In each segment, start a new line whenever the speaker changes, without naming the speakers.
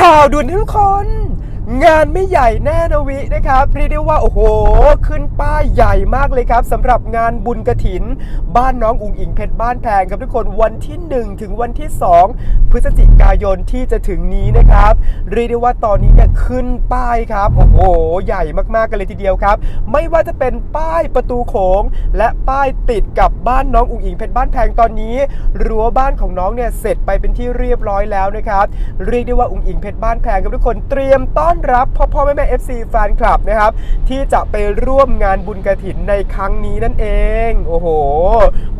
ข่าวด่วนทุกคน งานไม่ใหญ่แน่นะวินะครับเรียกได้ว่าโอ้โห ขึ้นป้ายใหญ่มากเลยครับสำหรับงานบุญกระถิน บ้านน้องอุ๋งอิงเพชรบ้านแพงครับทุกคนวันที่ 1 ถึงวันที่ 2 พฤศจิกายนที่จะถึงนี้นะครับเรียกได้ว่าตอนนี้เนี่ยขึ้นป้ายครับโอ้โห ใหญ่มากๆกันเลยทีเดียวครับ ไม่ว่าจะเป็นป้ายประตูโขง และป้ายติดกับบ้านน้องอุ๋งอิงเพชรบ้านแพงตอนนี้รั้วบ้านของน้องเนี่ยเสร็จไปเป็นที่เรียบร้อยแล้วนะครับเรียกได้ว่าอุ๋งอิงเพชรบ้านแพงกับทุกคนเตรียมต้อนรับพ่อพ่อแม่แม่เอฟซีแฟนคลับนะครับที่จะไปร่วมงานบุญกระถิน ในครั้งนี้นั่นเอง โอ้โห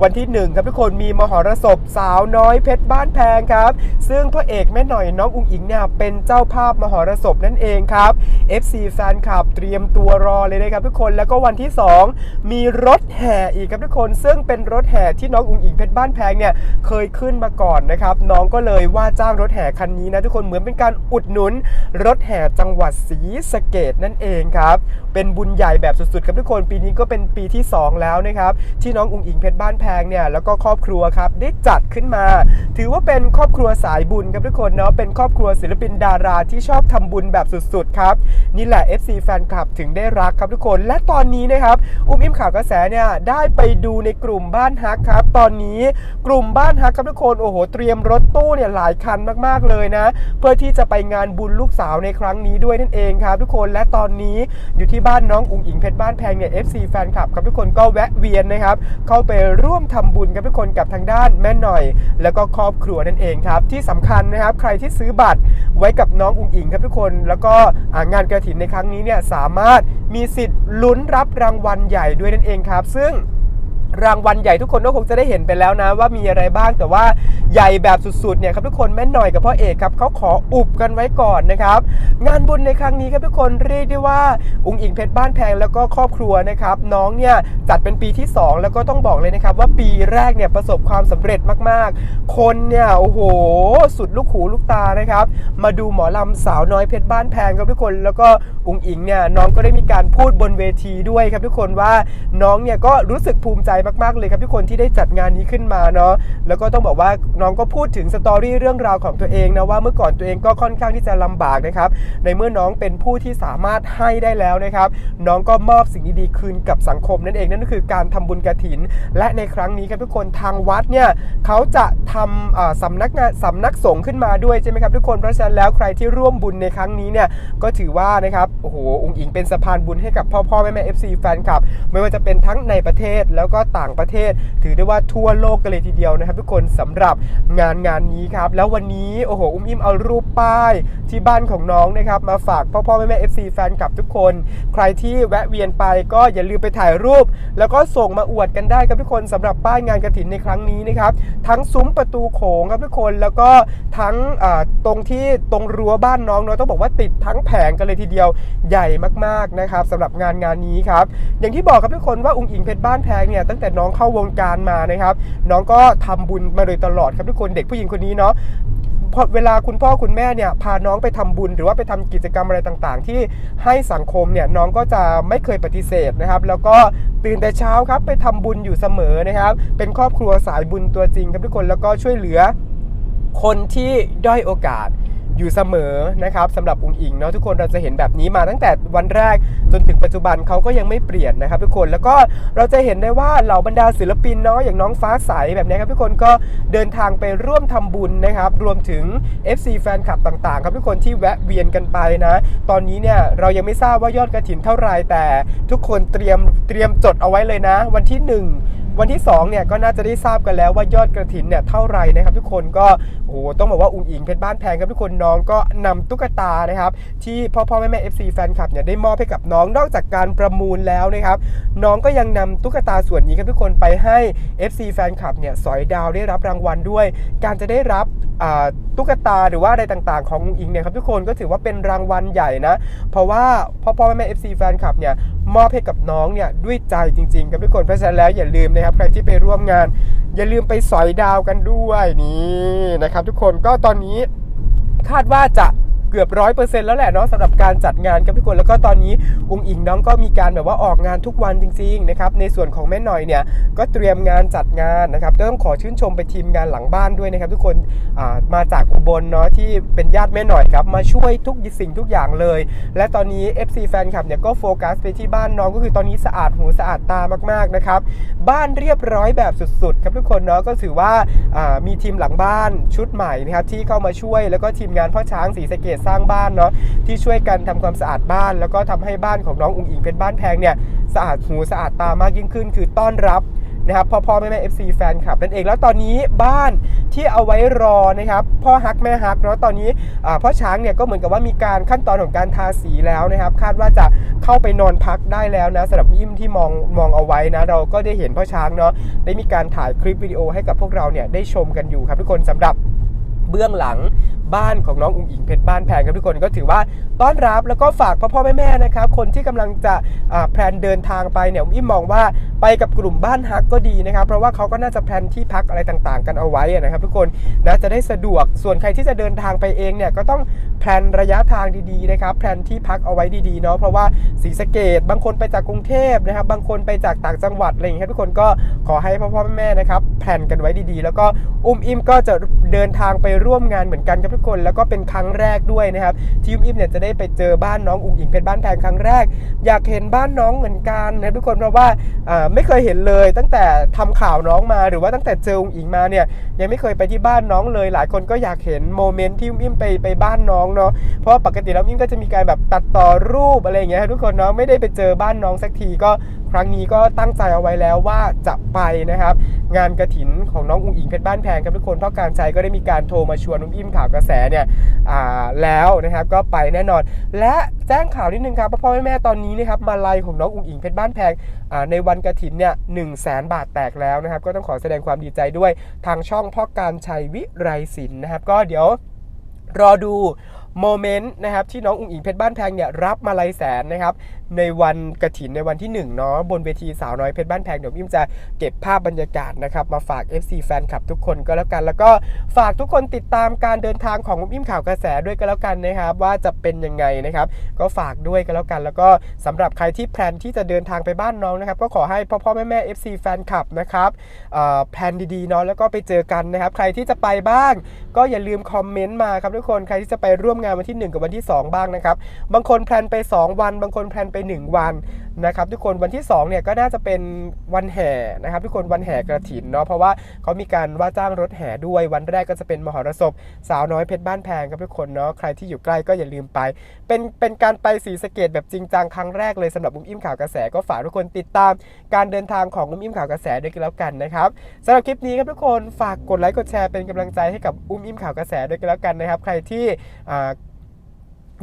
วันที่หนึ่งครับทุกคนมีมหรสพสาวน้อยเพชรบ้านแพงครับ ซึ่งพระเอกแม่หน่อยน้องอุ๋งอิงเนี่ยเป็นเจ้าภาพมหรสพนั่นเองครับ FC แฟนคลับเตรียมตัวรอเลยนะครับทุกคนแล้วก็วันที่ 2 มีรถแห่อีกครับทุกคน ซึ่งเป็นรถแห่ที่น้องอุ๋งอิงเพชรบ้านแพงเนี่ยเคยขึ้นมาก่อนนะครับ น้องก็เลยว่าจ้างรถแห่คันนี้นะทุกคนเหมือนเป็นการอุดหนุน รถแห่จังหวัดศรีสะเกดนั่นเองครับเป็นบุญใหญ่แบบสุดๆครับทุกคนปีนี้ก็เป็นปีที่ 2 แล้วนะครับที่น้องอุ๋งอิงเพชรบ้านแพงเนี่ยแล้วก็ครอบครัวครับได้จัดขึ้นมา ถือว่าเป็นครอบครัวสายบุญครับทุกคนเนาะเป็นครอบครัวศิลปินดาราที่ชอบทำบุญแบบสุดๆครับนี่แหละ FC แฟนคลับถึงได้รักครับทุกคน และตอนนี้นะครับอุ้มอิมข่าวกระแสเนี่ยได้ไปดูในกลุ่มบ้านฮักครับตอนนี้กลุ่มบ้านฮักครับทุกคนโอ้โหเตรียมรถตู้เนี่ยหลายคันมากๆเลยนะ เพื่อที่จะไปงานบุญลูกสาวในครั้งนี้ด้วยนั่นเองครับทุกคนและตอนนี้อยู่ที่บ้านน้องอุ๋งอิงเพชรบ้านแพงเนี่ย FC แฟนคลับครับทุกคนก็แวะเวียนนะครับ เข้าไปร่วมทำบุญกับทุกคนกับทางด้านแม่หน่อย แล้วก็ครอบครัวนั่นเองครับ ที่สำคัญนะครับ ใครที่ซื้อบัตรไว้กับน้องอุ๋งอิงครับทุกคน แล้วก็งานกระถินในครั้งนี้เนี่ยสามารถมีสิทธิ์ลุ้นรับรางวัลใหญ่ด้วยนั่นเองครับ ซึ่งรางวัลใหญ่ทุกคนก็คงจะได้เห็นไปแล้วนะว่ามีอะไรบ้างแต่ว่า ใหญ่แบบสุดๆเนี่ยครับทุกคนแม่หน่อยกับพ่อเอกครับเขาขออุบกันไว้ก่อนนะครับ งานบุญในครั้งนี้ครับทุกคนเรียกได้ว่าอุงอิงเพชรบ้านแพงแล้วก็ครอบครัวนะครับ น้องเนี่ยจัดเป็นปีที่ 2 แล้วก็ต้องบอกเลยนะครับ ว่าปีแรกเนี่ยประสบความสำเร็จมากๆ คนเนี่ยโอ้โห สุดลูกหูลูกตานะครับ มาดูหมอลำสาวน้อยเพชรบ้านแพงครับทุกคนแล้วก็อุงอิงเนี่ยน้องก็ได้มีการพูดบนเวทีด้วยครับทุกคนว่าน้องเนี่ยก็รู้สึกภูมิใจมากๆเลยครับทุกคนที่ได้จัดงานนี้ขึ้นมาเนาะแล้วก็ต้องบอกว่าน้องก็พูดถึงสตอรี่เรื่องราวของตัวเองนะว่าเมื่อก่อนตัวเองก็ค่อนข้างที่จะลำบากนะครับ ในเมื่อน้องเป็นผู้ที่สามารถให้ได้แล้วนะครับ น้องก็มอบสิ่งดีๆคืนกับสังคมนั่นเองนั่นก็คือการทำบุญกระถิน และในครั้งนี้ครับทุกคนทางวัดเนี่ยเขาจะทำอ่าสำนักงานสำนักสงฆ์ขึ้นมาด้วยใช่ไหมครับทุกคนเพราะฉะนั้นแล้วใครที่ร่วมบุญในครั้งนี้เนี่ยก็ถือว่านะครับโอ้โหองค์อิงเป็นสะพานบุญให้กับพ่อพ่อแม่แม่เอฟซีแฟนคลับ ไม่ว่าจะเป็นทั้งในประเทศแล้วก็ต่างประเทศ ถือได้ว่าทั่วโลกกันเลยทีเดียวนะครับ ทุกคนสำหรับงานงานนี้ครับ แล้ววันนี้โอ้โหอุ้มอิ่มเอารูปป้ายที่บ้านของน้องนะครับมาฝากพ่อพ่อแม่แม่เอฟซีแฟนคลับทุกคน ใครที่แวะเวียนไปก็อย่าลืมไปถ่ายรูป แล้วก็ส่งมาอวดกันได้ครับทุกคนสำหรับป้ายงานกระถินในครั้งนี้นะครับทั้งซุ้มประตูโขงครับทุกคนแล้วก็ทั้งตรงที่ตรงรั้วบ้านน้องเนาะต้องบอกว่าติดทั้งแผงกันเลยทีเดียวใหญ่มากๆนะครับสำหรับงานงานนี้ครับอย่างที่บอกครับทุกคนว่าอุ้งอิงเพชรบ้านแพงเนี่ยตั้งแต่น้องเข้าวงการมานะครับน้องก็ทำบุญมาโดยตลอดครับทุกคนเด็กผู้หญิงคนนี้เนาะพอเวลาคุณพ่อคุณแม่เนี่ยพาน้องไปทำบุญหรือว่าไปทำกิจกรรมอะไรต่างๆ ที่ให้สังคมเนี่ยน้องก็จะไม่เคยปฏิเสธนะครับ แล้วก็ตื่นแต่เช้าครับไปทำบุญอยู่เสมอนะครับ เป็นครอบครัวสายบุญตัวจริงครับทุกคนแล้วก็ช่วยเหลือคนที่ด้อยโอกาส อยู่เสมอนะครับสำหรับอุงอิงเนาะทุกคนเราจะเห็นแบบนี้มาตั้งแต่วันแรกจนถึงปัจจุบันเขาก็ยังไม่เปลี่ยนนะครับทุกคนแล้วก็เราจะเห็นได้ว่าเหล่าบรรดาศิลปินเนาะอย่างน้องฟ้าใสแบบนี้ครับทุกคนก็เดินทางไปร่วมทำบุญนะครับรวมถึง FC แฟนคลับต่างๆ ครับทุกคนที่แวะเวียนกันไปนะ ตอนนี้เนี่ยเรายังไม่ทราบว่ายอดกระถินเท่าไรแต่ทุกคนเตรียมเตรียมจดเอาไว้เลยนะ วันที่หนึ่ง วันที่2เนี่ยก็น่าจะได้ทราบกันแล้วว่ายอดกระถินเนี่ยเท่าไหร่นะครับ ทุกคนก็โอ้โหต้องบอกว่าอุ๋งอิงเพชรบ้านแพงครับทุกคนน้องก็นำตุ๊กตานะครับที่พ่อพ่อแม่แม่ FC แฟนคลับเนี่ยได้มอบให้กับน้องนอกจากการประมูลแล้วนะครับน้องก็ยังนำตุ๊กตาส่วนนี้ครับทุกคนไปให้ FC แฟนคลับเนี่ยสอยดาวได้รับรางวัลด้วย การจะได้รับตุ๊กตาหรือว่าอะไรต่างๆ ของอุ๋งอิงเนี่ยครับทุกคนก็ถือว่าเป็นรางวัลใหญ่นะ เพราะว่าพ่อพ่อแม่แม่ FC แฟนคลับเนี่ยมอบให้กับน้องเนี่ยด้วยใจจริงๆครับทุกคนเพราะฉะนั้นแล้วอย่าลืมนะครับ ใครที่ไปร่วมงาน อย่าลืมไปสอยดาวกันด้วยนี่นะครับ ทุกคนก็ตอนนี้คาดว่าจะ เกือบร้อยเปอร์เซ็นต์แล้วแหละเนาะสำหรับการจัดงานครับทุกคนแล้วก็ตอนนี้องค์อิงน้องก็มีการแบบว่าออกงานทุกวันจริงๆนะครับในส่วนของแม่หน่อยเนี่ยก็เตรียมงานจัดงานนะครับต้องขอชื่นชมไปทีมงานหลังบ้านด้วยนะครับทุกคนมาจากอุบลเนาะที่เป็นญาติแม่หน่อยครับมาช่วยทุกสิ่งทุกอย่างเลย และตอนนี้ FC แฟนคลับเนี่ยก็โฟกัสไปที่บ้านน้องก็คือตอนนี้สะอาดหูสะอาดตามากๆนะครับบ้านเรียบร้อยแบบสุดๆ ครับทุกคนเนาะก็ถือว่ามีทีมหลังบ้านชุดใหม่นะครับที่เข้ามาช่วยแล้วก็ทีมงานพ่อช้างสีสะเกดสร้างบ้านเนาะที่ช่วยกันทำความสะอาดบ้าน แล้วก็ทำให้บ้านของน้องอุ๋งอิงเป็นบ้านแพงเนี่ยสะอาดหูสะอาดตามากยิ่งขึ้น คือต้อนรับนะครับพ่อพ่อแม่แม่ FC แฟนคลับนั่นเองแล้วตอนนี้บ้านที่เอาไว้รอนะครับพ่อฮักแม่ฮักเนาะตอนนี้พ่อช้างเนี่ยก็เหมือนกับว่ามีการขั้นตอนของการทาสีแล้วนะครับ คาดว่าจะเข้าไปนอนพักได้แล้วนะสำหรับยิ้มที่มองมองเอาไว้นะ เราก็ได้เห็นพ่อช้างเนาะได้มีการถ่ายคลิปวิดีโอให้กับพวกเราเนี่ยได้ชมกันอยู่ครับทุกคนสำหรับเบื้องหลัง บ้านของน้องอุ๋งอิงเพชรบ้านแพงครับทุกคนก็ถือว่าต้อนรับแล้วก็ฝากพ่อพ่อแม่แม่นะครับคนที่กำลังจะแพลนเดินทางไปเนี่ยอุ้มมองว่าไปกับกลุ่มบ้านฮักก็ดีนะครับ เพราะว่าเขาก็น่าจะแพลนที่พักอะไรต่างๆ กันเอาไว้นะครับทุกคนนะจะได้สะดวกส่วนใครที่จะเดินทางไปเองเนี่ยก็ต้องแพลนระยะทางดีๆนะครับแพลนที่พักเอาไว้ดีๆเนาะเพราะว่าศรีสเกดบางคนไปจากกรุงเทพนะครับบางคนไปจากต่างจังหวัดอะไรอย่างเงี้ยทุกคนก็ขอให้พ่อพ่อแม่ๆนะครับแพลนกันไว้ดีๆ แล้วก็อุ้มอิมก็จะเดินทางไปร่วมงานเหมือนกันครับทุกคนแล้วก็เป็นครั้งแรกด้วยนะครับที่อุ้มอิมเนี่ยจะได้ไปเจอบ้านน้องอุ๋งอิงเป็นบ้านแพงครั้งแรก อยากเห็นบ้านน้องเหมือนกันนะทุกคนเพราะว่าไม่เคยเห็นเลยตั้งแต่ทำข่าวน้องมาหรือว่าตั้งแต่เจออุ๋งอิงมาเนี่ยยังไม่เคยไปที่บ้านน้องเลย หลายคนก็อยากเห็นโมเมนต์ที่อุ้มอิมไปไปบ้านน้องเนาะเพราะปกติแล้วอิมก็จะมีการแบบตัดต่อรูปอะไรอย่างเงี้ยทุกคนเนาะไม่ได้ไปเจอบ้านน้องสักทีก็ครั้งนี้ก็ตั้งใจเอาไว้แล้วว่าจะไปนะครับ งานกระถินของน้องอุ๋งอิงเพชรบ้านแพงครับทุกคนพราะการใจก็ได้มีการโทรมาชวนอุ้มอิ่มข่าวกระแสเนี่ยแล้วนะครับก็ไปแน่นอน และแจ้งข่าวนิดนึงครับพ่อแม่ตอนนี้นะครับมาลัยของน้องอุ๋งอิงเพชรบ้านแพงในวันกระถินเนี่ยหนึ่งแสนบาทแตกแล้วนะครับ ก็ต้องขอแสดงความดีใจด้วยทางช่องพ่อการชัยวิไรศิลป์นะครับ ก็เดี๋ยวรอดูโมเมนต์นะครับที่น้องอุ๋งอิงเพชรบ้านแพงเนี่ยรับมาลัยแสนนะครับ ในวันกระถินในวันที่1เนาะบนเวทีสาวน้อยเพชรบ้านแพงเดี๋ยวอิมจะเก็บภาพบรรยากาศนะครับมาฝาก FC แฟนคลับทุกคนก็แล้วกัน แล้วก็ฝากทุกคนติดตามการเดินทางของอุ้มอิมข่าวกระแสด้วยก็แล้วกันนะครับว่าจะเป็นยังไงนะครับก็ฝากด้วยก็แล้วกัน แล้วก็สำหรับใครที่แพลนที่จะเดินทางไปบ้านน้องนะครับก็ขอให้พ่อพ่อแม่แม่ FC แฟนคลับนะครับแพลนดีๆเนาะแล้วก็ไปเจอกันนะครับใครที่จะไปบ้าง ก็อย่าลืมคอมเมนต์มาครับทุกคนใครที่จะไปร่วมงานวันที่ 1 กับวันที่ 2 บ้างนะครับบางคนแพลนไป 2 วัน บางคนแพลนไป1วันนะครับทุกคนวันที่2เนี่ยก็น่าจะเป็นวันแห่นะครับทุกคนวันแห่กระถินเนาะเพราะว่าเขามีการว่าจ้างรถแห่ด้วยวันแรกก็จะเป็นมหรสพ สาวน้อยเพชรบ้านแพงครับทุกคนเนาะใครที่อยู่ใกล้ก็อย่าลืมไป เป็นเป็นการไปสีสะเกตแบบจริงจังครั้งแรกเลยสำหรับอุ้มอิ่มข่าวกระแสก็ฝากทุกคนติดตาม การเดินทางของอุ้มอิ่มข่าวกระแสด้วยกันแล้วกันนะครับสำหรับคลิปนี้ครับทุกคนฝากกดไลค์กดแชร์เป็นกำลังใจให้กับอุ้มอิ่มข่าวกระแสด้วยกันแล้วกันนะครับ ใครที่อ่า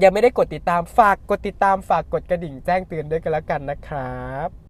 ยังไม่ได้กดติดตามฝากกดติดตามฝากกดกระดิ่งแจ้งเตือนด้วยกันแล้วกันนะครับ